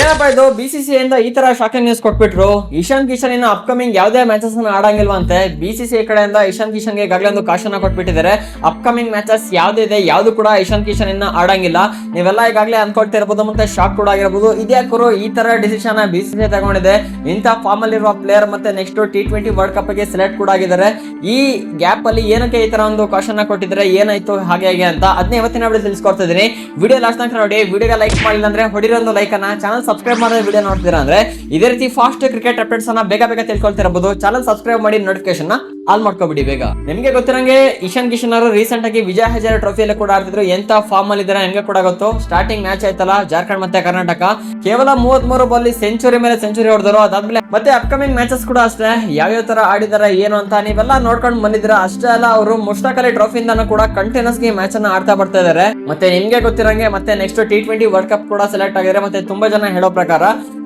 ಏನಪ್ಪಾ ಇದು B C C ಇಂದ ಈ ತರ ಶಾಕಿಂಗ್ ನ್ಯೂಸ್ ಕೊಟ್ಬಿಟ್ರು? ಇಶಾನ್ ಕಿಶನ್ ಇನ್ನು ಅಪ್ಕಮಿಂಗ್ ಯಾವುದೇ ಮ್ಯಾಚಸ್ ಅನ್ನ ಆಡಂಗಿಲ್ವಂತೆ. ಬಿ ಸಿ ಸಿ ಕಡೆಯಿಂದ ಇಶಾನ್ ಕಿಶನ್ಗೆ ಈಗಾಗಲೇ ಒಂದು ಕಾಶನ ಕೊಟ್ಬಿಟ್ಟಿದ್ದಾರೆ. ಅಪ್ಕಮಿಂಗ್ ಮ್ಯಾಚಸ್ ಇದೆ, ಯಾವ್ದು ಕೂಡ ಇಶಾನ್ ಕಿಶನ್ ಇನ್ನ ಆಡಂಗಿಲ್ಲ. ನೀವೆಲ್ಲ ಈಗಾಗಲೇ ಅನ್ಕೊಳ್ತಾ ಇರ್ಬೋದು ಮತ್ತೆ ಶಾಕ್ ಕೂಡ ಆಗಿರ್ಬೋದು. ಇದ್ಯಾಕರು ಈ ತರ ಡಿಸಿಷನ್ ಬಿ ಸಿ ಸಿ ತಗೊಂಡಿದೆ. ಇಂಥ ಫಾರ್ಮ್ ಅಲ್ಲಿ ಇರುವ ಪ್ಲೇಯರ್ ಮತ್ತೆ ನೆಕ್ಸ್ಟ್ ಟಿ ಟ್ವೆಂಟಿ ವರ್ಲ್ಡ್ ಕಪ್ಗೆ ಸೆಲೆಕ್ಟ್ ಕೂಡ ಆಗಿದ್ದಾರೆ. ಈ ಗ್ಯಾಪ್ ಅಲ್ಲಿ ಏನಕ್ಕೆ ಈ ತರ ಒಂದು ಕಾಶನ್ ಕೊಟ್ಟಿದ್ದಾರೆ, ಏನಾಯ್ತು, ಹಾಗೆ ಹಾಗೆ ಅಂತ ಅದನ್ನ ಇವತ್ತಿನ ವಿಡಿಯೋ ತಿಳಿಸ್ಕೊಡ್ತಾ ಇದೀನಿ ವಿಡಿಯೋ ಲಾಸ್ಟ್ ತನಕ ನೋಡಿ ವಿಡಿಯೋಗೆ ಲೈಕ್ ಮಾಡಿಲ್ಲ ಅಂದ್ರೆ ಹೊಡಿರೋ ಒಂದು ಲೈಕ್ ಅನ್ನ. ಚಾನಲ್ ಸಬ್ಸ್ಕ್ರೈಬ್ ಮಾಡಿದ್ರೆ ವಿಡಿಯೋ ನೋಡ್ತೀರಾ ಅಂದ್ರೆ ಇದೇ ರೀತಿ ಫಾಸ್ಟ್ ಕ್ರಿಕೆಟ್ ಅಪ್ಡೇಟ್ಸ್ ಅನ್ನ ಬೇಗ ಬೇಗ ತಿಳ್ಕೊಳ್ತಿರಬಹುದು. ಚಾನಲ್ ಸಬ್ಸ್ಕ್ರೈಬ್ ಮಾಡಿ ನೋಟಿಫಿಕೇಶನ್ ಆಲ್ ಮಾಡ್ಕೊಬಿಡಿ ಬೇಗ. ನಿಮ್ಗೆ ಗೊತ್ತಿರಂಗೆ ಇಶಾನ್ ಕಿಶನ್ ಅವರು ರೀಸೆಂಟ್ ಆಗಿ ವಿಜಯ ಹಜಾರ ಟ್ರೋಫಿಯಲ್ಲಿ ಕೂಡ ಆಡ್ತಿದ್ರು. ಎಂತ ಫಾರ್ಮ್ ಅಲ್ಲಿ ಇದ್ದಾರೆ ನಿಮ್ಗೆ ಕೂಡ ಗೊತ್ತು. ಸ್ಟಾರ್ಟಿಂಗ್ ಮ್ಯಾಚ್ ಆಯ್ತಲ್ಲ, ಜಾರ್ಖಂಡ್ ಮತ್ತೆ ಕರ್ನಾಟಕ. ಕೇವಲ ಮೂವತ್ತ್ ಮೂರು ಬಾಲ್ ಸೆಂಚುರಿ ಮೇಲೆ ಸೆಂಚುರಿ ಹೊಡೆದ್ರು. ಅದಾದ್ಮೇಲೆ ಮತ್ತೆ ಅಪ್ಕಮಿಂಗ್ ಮ್ಯಾಚಸ್ ಕೂಡ ಅಷ್ಟೇ. ಯಾವ್ಯಾವ ತರ ಆಡಿದಾರೆ, ಏನು ಅಂತ ನೀವೆಲ್ಲ ನೋಡ್ಕೊಂಡು ಬಂದಿದ್ರ ಅಷ್ಟೇ ಅಲ್ಲ, ಅವರು ಮುಷ್ತಾಕ್ ಅಲಿ ಟ್ರೋಫಿಯಿಂದನೂ ಕೂಡ ಕಂಟಿನ್ಯೂಸ್ಗೆ ಮ್ಯಾಚ್ ಅನ್ನ ಆಡ್ತಾ ಬರ್ತಾ ಇದಾರೆ ಮತ್ತೆ ನಿಮ್ಗೆ ಗೊತ್ತಿರಂಗೆ ಮತ್ತೆ next T twenty world cup ಕೂಡ ಸೆಲೆಕ್ಟ್ ಆಗಿದೆ ಮತ್ತೆ ತುಂಬಾ ಜನ ಹೇಳೋ ಪ್ರಕಾರ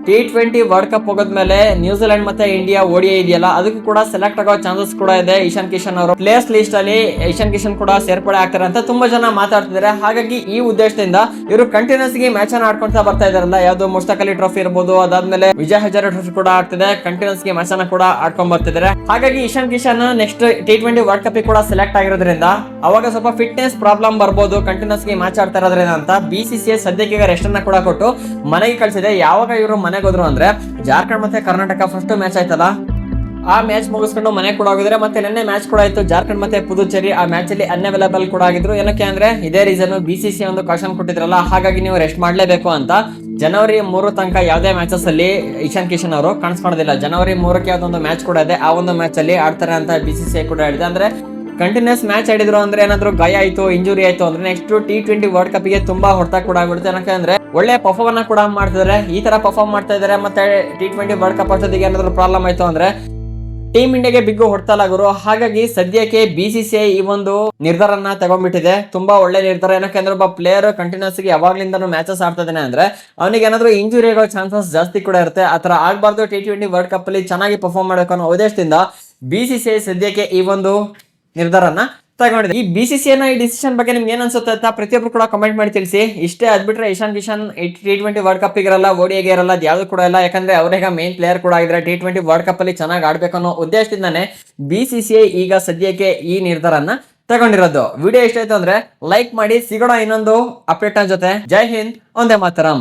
ಟಿ ಟ್ವೆಂಟಿ ವರ್ಲ್ಡ್ ಕಪ್ ಹೋಗೋದ್ಮೇಲೆ ನ್ಯೂಜಿಲೆಂಡ್ ಮತ್ತೆ ಇಂಡಿಯಾ ಓಡಿಯ ಇದೆಯಲ್ಲ, ಅದಕ್ಕೂ ಕೂಡ ಸೆಲೆಕ್ಟ್ ಆಗೋ ಚಾನ್ಸಸ್ ಕೂಡ ಇದೆ ಇಶಾನ್ ಕಿಶನ್ ಅವರು. ಪ್ಲೇಸ್ ಲಿಸ್ಟ್ ಅಲ್ಲಿ ಇಶಾನ್ ಕಿಶನ್ ಕೂಡ ಸೇರ್ಪಡೆ ಆಗ್ತಾರೆ ಅಂತ ತುಂಬಾ ಜನ ಮಾತಾಡ್ತಿದ್ದಾರೆ. ಹಾಗಾಗಿ ಈ ಉದ್ದೇಶದಿಂದ ಇವರು ಕಂಟಿನ್ಯೂಸ್ಗೆ ಮ್ಯಾಚ್ ಅನ್ನ ಆಡ್ಕೊಂತ ಬರ್ತಾ ಇದಾರಲ್ಲ ಯಾವ್ದು ಮುಸ್ತಕ್ ಅಲಿ ಟ್ರೋಫಿ ಇರ್ಬೋದು, ಅದಾದ್ಮೇಲೆ ವಿಜಯ್ ಹಜಾರೆ ಟ್ರೋಫಿ ಕೂಡ ಆಗ್ತಿದೆ ಕಂಟಿನ್ಯೂಸ್ಗೆ ಮ್ಯಾಚ್ ಅನ್ನ ಕೂಡ ಆಡ್ಕೊಂಡ್ ಬರ್ತಿದ್ದಾರೆ. ಹಾಗಾಗಿ Ishan Kishan next T twenty world cup ಕೂಡ ಸೆಲೆಕ್ಟ್ ಆಗಿರೋದ್ರಿಂದ ಅವಾಗ ಸ್ವಲ್ಪ ಫಿಟ್ನೆಸ್ ಪ್ರಾಬ್ಲಮ್ ಬರ್ಬೋದು ಕಂಟಿನ್ಯೂಸ್ಗೆ ಮ್ಯಾಚ್ ಆಡ್ತಾ ಇರೋದ್ರಿಂದ ಅಂತ ಬಿ ಸಿ ಸಿ ಸದ್ಯಕ್ಕೆ ರೆಸ್ಟ್ ಅನ್ನ ಕೂಡ ಕೊಟ್ಟು ಮನೆಗೆ ಕಳಿಸಿದೆ. ಯಾವಾಗ ಇವರು ಮನೆಗೆ ಹೋದ್ರು ಅಂದ್ರೆ ಜಾರ್ಖಂಡ್ ಮತ್ತೆ ಕರ್ನಾಟಕ ಫಸ್ಟ್ ಮ್ಯಾಚ್ ಆಯ್ತಲ್ಲ? ಆ ಮ್ಯಾಚ್ ಮುಗಿಸ್ಕೊಂಡು ಮನೆ ಕೂಡ ಹೋಗಿದ್ರೆ ಮತ್ತೆ ನಿನ್ನೆ ಮ್ಯಾಚ್ ಕೂಡ ಆಯ್ತು. ಜಾರ್ಖಂಡ್ ಮತ್ತೆ ಪುದುಚೇರಿ ಆ ಮ್ಯಾಚ್ ಅಲ್ಲಿ ಅನ್ಅವೈಲಬಲ್ ಕೂಡ ಆಗಿದ್ರು. ಏನಕ್ಕೆ ಅಂದ್ರೆ ಇದೇ ರೀಸನ್ ಬಿ ಸಿ ಸಿ ಒಂದು ಕಾಶನ್ ಕೊಟ್ಟಿದ್ರಲ್ಲ, ಹಾಗಾಗಿ ನೀವು ರೆಸ್ಟ್ ಮಾಡ್ಲೇಬೇಕು ಅಂತ. ಜನವರಿ ಮೂರು ತನಕ ಯಾವುದೇ ಮ್ಯಾಚಸ್ ಅಲ್ಲಿ ಇಶಾನ್ ಕಿಶನ್ ಅವರು ಕಾಣಿಸ್ಕೊಂಡಿಲ್ಲ ಜನವರಿ ಮೂರಕ್ಕೆ ಯಾವ್ದೊಂದು ಮ್ಯಾಚ್ ಕೂಡ ಇದೆ. ಆ ಒಂದು ಮ್ಯಾಚ್ ಅಲ್ಲಿ ಆಡ್ತಾರೆ ಅಂತ ಬಿ ಸಿ ಸಿ ಕೂಡ ಹೇಳಿದೆ. ಅಂದ್ರೆ ಕಂಟಿನ್ಯೂಸ್ ಮ್ಯಾಚ್ ಆಡಿದ್ರು ಅಂದ್ರೆ ಏನಾದ್ರು ಗಾಯ ಆಯ್ತು ಇಂಜುರಿ ಆಯ್ತು ಅಂದ್ರೆ ನೆಕ್ಸ್ಟ್ ಟಿ ಟ್ವೆಂಟಿ ವರ್ಲ್ಡ್ ಕಪ್ಗೆ ತುಂಬಾ ಹೊಡೆತ ಕೂಡ ಆಗ್ಬಿಡುತ್ತೆ. ಯಾಕಂದ್ರೆ ಒಳ್ಳೆ ಪರ್ಫಾರ್ಮ್ ಕೂಡ ಮಾಡ್ತಿದ್ದಾರೆ ಈ ತರ ಪರ್ಫಾರ್ಮ್ ಮಾಡ್ತಾ ಇದಾರೆ ಮತ್ತೆ ಟಿ ಟ್ವೆಂಟಿ ವರ್ಲ್ಡ್ ಕಪ್ ಅಷ್ಟೊತ್ತಿಗೆ ಏನಾದ್ರು ಪ್ರಾಬ್ಲಮ್ ಆಯ್ತು ಅಂದ್ರೆ ಟೀಮ್ ಇಂಡಿಯಾಗೆ ಬಿಗ್ ಹೊಡ್ತಲಾಗರು ಹಾಗಾಗಿ ಸದ್ಯಕ್ಕೆ ಬಿ ಸಿ ಸಿ ಐ ಈ ಒಂದು ನಿರ್ಧಾರನ ತಗೊಂಡ್ಬಿಟ್ಟಿದೆ. ತುಂಬಾ ಒಳ್ಳೆ ನಿರ್ಧಾರ. ಏನಕ್ಕೆ ಒಬ್ಬ ಪ್ಲೇಯರ್ ಕಂಟಿನ್ಯೂಸ್ಗೆ ಯಾವಾಗ್ಲಿಂದನೂ ಮ್ಯಾಚಸ್ ಆಡ್ತಾ ಅಂದ್ರೆ ಅವನಿಗೆ ಏನಾದ್ರು ಇಂಜುರಿ ಆಗೋ ಚಾನ್ಸಸ್ ಜಾಸ್ತಿ ಕೂಡ ಇರುತ್ತೆ. ಆತರ ಆಗ್ಬಾರ್ದು ಟಿ ಟ್ವೆಂಟಿ ವರ್ಲ್ಡ್ ಕಪ್ ಅಲ್ಲಿ ಚೆನ್ನಾಗಿ ಪರ್ಫಾರ್ಮ್ ಮಾಡಬೇಕು ಅನ್ನೋ ಉದ್ದೇಶದಿಂದ ಬಿ ಐ ಸದ್ಯಕ್ಕೆ ಈ ಒಂದು ನಿರ್ಧಾರನ ತಗೊಂಡಿದೆ. ಈ ಬಿ ಸಿ ಈ ಡಿಸಿಷನ್ ಬಗ್ಗೆ ನಿಮ್ಗೆ ಏನ್ ಅನ್ಸುತ್ತೆ ಅಂತ ಪ್ರತಿಯೊಬ್ರು ಕೂಡ ಕಮೆಂಟ್ ಮಾಡಿ ತಿಳಿಸಿ. ಇಷ್ಟೇ ಅದ್ಬಿಟ್ರೆ Ishan Kishan T twenty world cup ಇರಲ್ಲ ಓಡಿಯಾಗಿ ಇರಲ್ಲ ಯಾವ್ದು ಕೂಡ ಇಲ್ಲ. ಯಾಕಂದ್ರೆ ಅವ್ರೀಗ ಮೇನ್ ಪ್ಲೇಯರ್ ಕೂಡ ಆಗಿದ್ರೆ ಟಿ ಟ್ವೆಂಟಿ ವರ್ಲ್ಡ್ ಕಪ್ ಅಲ್ಲಿ ಚೆನ್ನಾಗಿ ಆಡ್ಬೇಕು ಅನ್ನೋ ಉದ್ದೇಶದಿಂದಾನೆ ಬಿ ಸಿ ಐ ಈಗ ಸದ್ಯಕ್ಕೆ ಈ ನಿರ್ಧಾರನ ತಗೊಂಡಿರೋದು. ವಿಡಿಯೋ ಇಷ್ಟ ಆಯ್ತು ಅಂದ್ರೆ ಲೈಕ್ ಮಾಡಿ, ಸಿಗೋಣ ಇನ್ನೊಂದು ಅಪ್ಡೇಟ್ ಜೊತೆ. ಜೈ ಹಿಂದ್, ಒಂದೇ ಮಾತರಂ.